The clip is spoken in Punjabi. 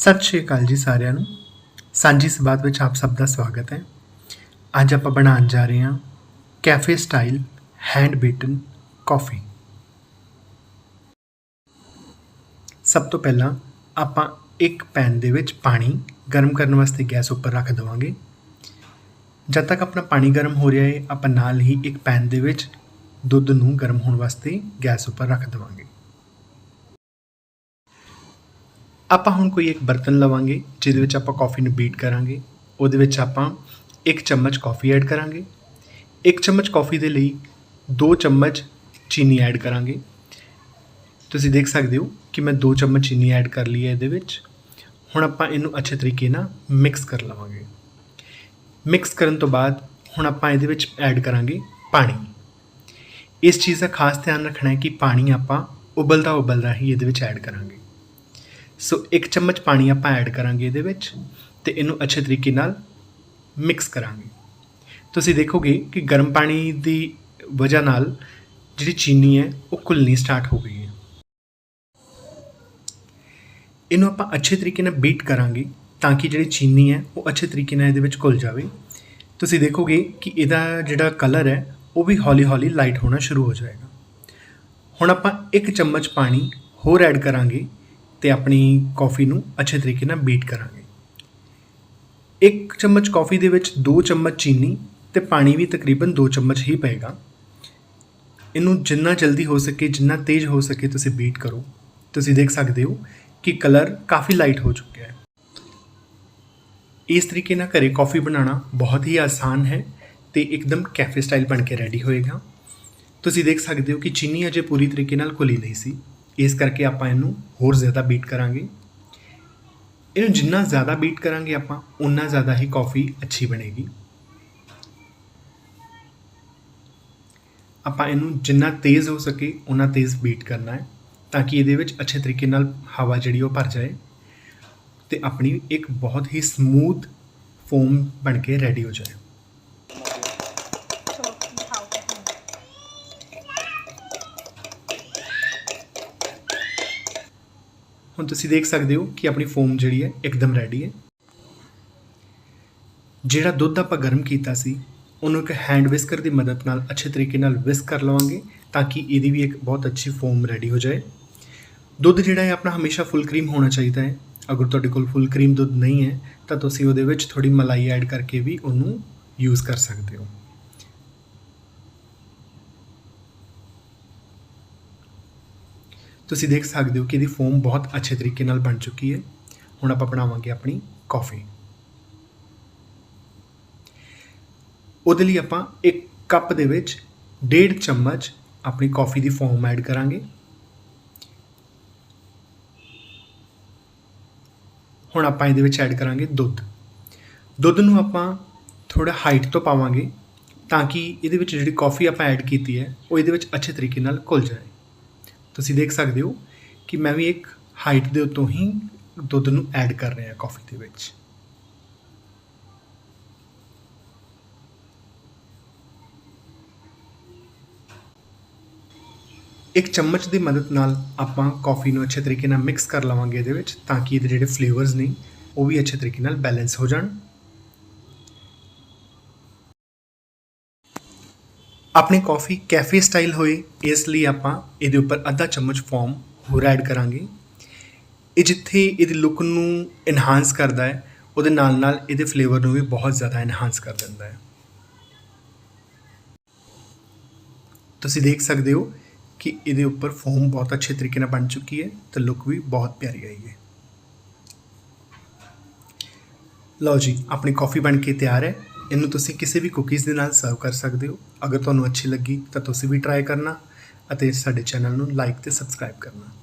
ਸਤਿ ਸ਼੍ਰੀ ਅਕਾਲ ਜੀ ਸਾਰਿਆਂ ਨੂੰ। ਸਾਂਝੀ ਸਬਾਤ ਵਿੱਚ ਆਪ ਸਭ ਦਾ ਸਵਾਗਤ ਹੈ। ਅੱਜ ਆਪਾਂ ਬਣਾਉਣ ਜਾ ਰਹੇ ਹਾਂ cafe style hand beaten coffee. ਸਭ ਤੋਂ ਪਹਿਲਾਂ ਆਪਾਂ ਇੱਕ ਪੈਨ ਦੇ ਵਿੱਚ ਪਾਣੀ ਗਰਮ ਕਰਨ ਵਾਸਤੇ ਗੈਸ ਉੱਪਰ ਰੱਖ ਦੇਵਾਂਗੇ। ਜਦ ਤੱਕ ਆਪਣਾ ਪਾਣੀ ਗਰਮ ਹੋ ਰਿਹਾ ਹੈ, ਆਪਾਂ ਨਾਲ ਹੀ ਇੱਕ ਪੈਨ ਦੇ ਵਿੱਚ ਦੁੱਧ ਨੂੰ ਗਰਮ ਹੋਣ ਵਾਸਤੇ ਗੈਸ ਉੱਪਰ ਰੱਖ ਦੇਵਾਂਗੇ। ਆਪਾਂ ਹੁਣ ਕੋਈ ਇੱਕ ਬਰਤਨ ਲਵਾਂਗੇ, ਜਿਹਦੇ ਵਿੱਚ ਆਪਾਂ ਕਾਫੀ ਨੂੰ ਬੀਟ ਕਰਾਂਗੇ, ਉਹਦੇ ਵਿੱਚ ਆਪਾਂ ਇੱਕ ਚਮਚ ਕਾਫੀ ਐਡ ਕਰਾਂਗੇ, ਇੱਕ ਚਮਚ ਕਾਫੀ ਦੇ ਲਈ ਦੋ ਚਮਚ ਚੀਨੀ ਐਡ ਕਰਾਂਗੇ। ਤੁਸੀਂ ਦੇਖ ਸਕਦੇ ਹੋ ਕਿ ਮੈਂ ਦੋ ਚਮਚ ਚੀਨੀ ਐਡ ਕਰ ਲਈ ਹੈ ਇਹਦੇ ਵਿੱਚ। ਹੁਣ ਆਪਾਂ ਇਹਨੂੰ ਅੱਛੇ ਤਰੀਕੇ ਨਾਲ ਮਿਕਸ ਕਰ ਲਵਾਂਗੇ। ਮਿਕਸ ਕਰਨ ਤੋਂ ਬਾਅਦ ਹੁਣ ਆਪਾਂ ਇਹਦੇ ਵਿੱਚ ਐਡ ਕਰਾਂਗੇ ਪਾਣੀ। ਇਸ ਚੀਜ਼ ਦਾ ਖਾਸ ਧਿਆਨ ਰੱਖਣਾ ਹੈ ਕਿ ਪਾਣੀ ਆਪਾਂ ਉਬਲਦਾ ਉਬਲਦਾ ਹੀ ਇਹਦੇ ਵਿੱਚ ਐਡ ਕਰਾਂਗੇ। ਸੋ ਇੱਕ ਚਮਚ ਪਾਣੀ ਆਪਾਂ ਐਡ ਕਰਾਂਗੇ ਇਹਦੇ ਵਿੱਚ ਤੇ ਇਹਨੂੰ ਅੱਛੇ ਤਰੀਕੇ ਨਾਲ ਮਿਕਸ ਕਰਾਂਗੇ। ਤੁਸੀਂ ਦੇਖੋਗੇ ਕਿ ਗਰਮ ਪਾਣੀ ਦੀ ਵਜ੍ਹਾ ਨਾਲ ਜਿਹੜੀ ਚੀਨੀ ਹੈ, ਉਹ ਘੁਲਣੀ ਸਟਾਰਟ ਹੋ ਗਈ ਹੈ। ਇਹਨੂੰ ਆਪਾਂ ਅੱਛੇ ਤਰੀਕੇ ਨਾਲ ਬੀਟ ਕਰਾਂਗੇ ਤਾਂ ਕਿ ਜਿਹੜੀ ਚੀਨੀ ਹੈ, ਉਹ ਅੱਛੇ ਤਰੀਕੇ ਨਾਲ ਇਹਦੇ ਵਿੱਚ ਘੁਲ ਜਾਵੇ। ਤੁਸੀਂ ਦੇਖੋਗੇ ਕਿ ਇਹਦਾ ਜਿਹੜਾ ਕਲਰ ਹੈ, ਉਹ ਵੀ ਹੌਲੀ-ਹੌਲੀ ਲਾਈਟ ਹੋਣਾ ਸ਼ੁਰੂ ਹੋ ਜਾਏਗਾ। ਹੁਣ ਆਪਾਂ ਇੱਕ ਚਮਚ ਪਾਣੀ ਹੋਰ ਐਡ ਕਰਾਂਗੇ ਤੇ ਆਪਣੀ ਕਾਫੀ ਨੂੰ ਅੱਛੇ ਤਰੀਕੇ ਨਾਲ ਬੀਟ ਕਰਾਂਗੇ। ਇੱਕ ਚਮਚ ਕਾਫੀ ਦੇ ਵਿੱਚ 2 ਚਮਚ ਚੀਨੀ ਤੇ ਪਾਣੀ ਵੀ ਤਕਰੀਬਨ 2 ਚਮਚ ਹੀ ਪਏਗਾ। ਇਹਨੂੰ ਜਿੰਨਾ ਜਲਦੀ ਹੋ ਸਕੇ, ਜਿੰਨਾ ਤੇਜ਼ ਹੋ ਸਕੇ ਤੁਸੀਂ ਬੀਟ ਕਰੋ। ਤੁਸੀਂ ਦੇਖ ਸਕਦੇ ਹੋ ਕਿ ਕਲਰ ਕਾਫੀ ਲਾਈਟ ਹੋ ਚੁੱਕਿਆ ਹੈ। ਇਸ ਤਰੀਕੇ ਨਾਲ ਘਰੇ ਕਾਫੀ ਬਣਾਉਣਾ ਬਹੁਤ ਹੀ ਆਸਾਨ ਹੈ ਤੇ ਇੱਕਦਮ ਕੈਫੇ ਸਟਾਈਲ ਬਣ ਕੇ ਰੈਡੀ ਹੋਏਗਾ। ਤੁਸੀਂ ਦੇਖ ਸਕਦੇ ਹੋ ਕਿ ਚੀਨੀ ਅਜੇ ਪੂਰੀ ਤਰੀਕੇ ਨਾਲ ਘੁਲੀ ਨਹੀਂ ਸੀ। ਇਸ ਕਰਕੇ ਆਪਾਂ ਇਹਨੂੰ ਹੋਰ ਜ਼ਿਆਦਾ ਬੀਟ ਕਰਾਂਗੇ। ਇਹਨੂੰ ਜਿੰਨਾ ਜ਼ਿਆਦਾ ਬੀਟ ਕਰਾਂਗੇ ਆਪਾਂ ਉਨਾ ਜ਼ਿਆਦਾ ਹੀ ਕਾਫੀ ਅੱਛੀ ਬਣੇਗੀ। ਆਪਾਂ ਇਹਨੂੰ ਜਿੰਨਾ ਤੇਜ਼ ਹੋ ਸਕੇ ਉਨਾ ਤੇਜ਼ ਬੀਟ ਕਰਨਾ ਹੈ, ਤਾਂ ਕਿ ਇਹਦੇ ਵਿੱਚ ਅੱਛੇ ਤਰੀਕੇ ਨਾਲ ਹਵਾ ਜਿਹੜੀ ਉਹ ਭਰ ਜਾਏ ਤੇ ਆਪਣੀ ਇੱਕ ਬਹੁਤ ਹੀ ਸਮੂਥ ਫੋਮ ਬਣ ਕੇ ਰੈਡੀ ਹੋ ਜਾਏ। ਹੁਣ ਤੁਸੀਂ ਦੇਖ ਸਕਦੇ ਹੋ ਕਿ ਆਪਣੀ ਫੋਮ ਜਿਹੜੀ ਹੈ ਇੱਕਦਮ ਰੈਡੀ ਹੈ। ਜਿਹੜਾ ਦੁੱਧ ਆਪਾਂ ਗਰਮ ਕੀਤਾ ਸੀ, ਉਹਨੂੰ ਇੱਕ ਹੈਂਡ ਵਿਸਕਰ ਦੀ ਮਦਦ ਨਾਲ ਅੱਛੇ ਤਰੀਕੇ ਨਾਲ ਵਿਸਕ ਕਰ ਲਵਾਂਗੇ ਤਾਂ ਕਿ ਇਹਦੀ ਵੀ ਇੱਕ ਬਹੁਤ ਅੱਛੀ ਫੋਮ ਰੈਡੀ ਹੋ ਜਾਏ। ਦੁੱਧ ਜਿਹੜਾ ਹੈ ਆਪਣਾ ਹਮੇਸ਼ਾ ਫੁੱਲ ਕਰੀਮ ਹੋਣਾ ਚਾਹੀਦਾ ਹੈ। ਅਗਰ ਤੁਹਾਡੇ ਕੋਲ ਫੁੱਲ ਕਰੀਮ ਦੁੱਧ ਨਹੀਂ ਹੈ, ਤਾਂ ਤੁਸੀਂ ਉਹਦੇ ਵਿੱਚ ਥੋੜੀ ਮਲਾਈ ਐਡ ਕਰਕੇ ਵੀ ਉਹਨੂੰ ਯੂਜ਼ ਕਰ ਸਕਦੇ ਹੋ। ਤੁਸੀਂ ਦੇਖ ਸਕਦੇ ਹੋ ਕਿ ਇਹਦੀ ਫੋਮ ਬਹੁਤ ਅੱਛੇ ਤਰੀਕੇ ਨਾਲ ਬਣ ਚੁੱਕੀ ਹੈ। ਹੁਣ ਆਪਾਂ ਬਣਾਵਾਂਗੇ ਆਪਣੀ ਕਾਫੀ ਉਹਦੇ ਲਈ ਆਪਾਂ ਇੱਕ ਕੱਪ ਦੇ ਵਿੱਚ ਡੇਢ ਚਮਚ ਆਪਣੀ ਕਾਫੀ ਦੀ ਫੋਮ ਐਡ ਕਰਾਂਗੇ। ਹੁਣ ਆਪਾਂ ਇਹਦੇ ਵਿੱਚ ਐਡ ਕਰਾਂਗੇ ਦੁੱਧ। ਦੁੱਧ ਨੂੰ ਆਪਾਂ ਥੋੜਾ ਹਾਈਟ ਤੋਂ ਪਾਵਾਂਗੇ ਤਾਂ ਕਿ ਇਹਦੇ ਵਿੱਚ ਜਿਹੜੀ ਕਾਫੀ ਆਪਾਂ ਐਡ ਕੀਤੀ ਹੈ, ਉਹ ਇਹਦੇ ਵਿੱਚ ਅੱਛੇ ਤਰੀਕੇ ਨਾਲ ਘੁਲ ਜਾਏ। ਤੁਸੀਂ ਦੇਖ ਸਕਦੇ ਹੋ ਕਿ ਮੈਂ ਵੀ ਇੱਕ ਹਾਈਟ ਦੇ ਉੱਤੋਂ ਹੀ ਦੁੱਧ ਨੂੰ ਐਡ ਕਰ ਰਿਹਾ ਕਾਫੀ ਦੇ ਵਿੱਚ। ਇੱਕ ਚਮਚ ਦੀ ਮਦਦ ਨਾਲ ਆਪਾਂ ਕਾਫੀ ਨੂੰ ਅੱਛੇ ਤਰੀਕੇ ਨਾਲ ਮਿਕਸ ਕਰ ਲਵਾਂਗੇ ਇਹਦੇ ਵਿੱਚ ਤਾਂ ਕਿ ਇਹਦੇ ਜਿਹੜੇ ਫਲੇਵਰਸ ਨੇ ਉਹ ਵੀ ਅੱਛੇ ਤਰੀਕੇ ਨਾਲ ਬੈਲੈਂਸ ਹੋ ਜਾਣ। ਆਪਣੀ ਕਾਫੀ ਕੈਫੇ ਸਟਾਈਲ ਹੋਏ ਇਸ ਲਈ ਆਪਾਂ ਇਹਦੇ ਉੱਪਰ ਅੱਧਾ ਚਮਚ ਫੋਮ ਹੋਰ ਐਡ ਕਰਾਂਗੇ। ਇਹ ਜਿੱਥੇ ਇਹਦੀ ਲੁੱਕ ਨੂੰ ਇਨਹਾਂਸ ਕਰਦਾ ਹੈ, ਉਹਦੇ ਨਾਲ ਨਾਲ ਇਹਦੇ ਫਲੇਵਰ ਨੂੰ ਵੀ ਬਹੁਤ ਜ਼ਿਆਦਾ ਇਨਹਾਂਸ ਕਰ ਦਿੰਦਾ ਹੈ। ਤੁਸੀਂ ਦੇਖ ਸਕਦੇ ਹੋ ਕਿ ਇਹਦੇ ਉੱਪਰ ਫੋਮ ਬਹੁਤ ਅੱਛੇ ਤਰੀਕੇ ਨਾਲ ਬਣ ਚੁੱਕੀ ਹੈ ਤੇ ਲੁੱਕ ਵੀ ਬਹੁਤ ਪਿਆਰੀ ਆਈ ਹੈ। ਲਓ ਜੀ, ਆਪਣੀ ਕਾਫੀ ਬਣ ਕੇ ਤਿਆਰ ਹੈ। ਇਹਨੂੰ ਤੁਸੀਂ ਕਿਸੇ ਵੀ ਕੁਕੀਜ਼ ਦੇ ਨਾਲ ਸਰਵ ਕਰ ਸਕਦੇ ਹੋ। ਅਗਰ ਤੁਹਾਨੂੰ ਅੱਛੀ ਲੱਗੀ ਤਾਂ ਤੁਸੀਂ ਵੀ ਟਰਾਈ ਕਰਨਾ ਅਤੇ ਸਾਡੇ ਚੈਨਲ ਨੂੰ ਲਾਈਕ ਤੇ ਸਬਸਕ੍ਰਾਈਬ ਕਰਨਾ।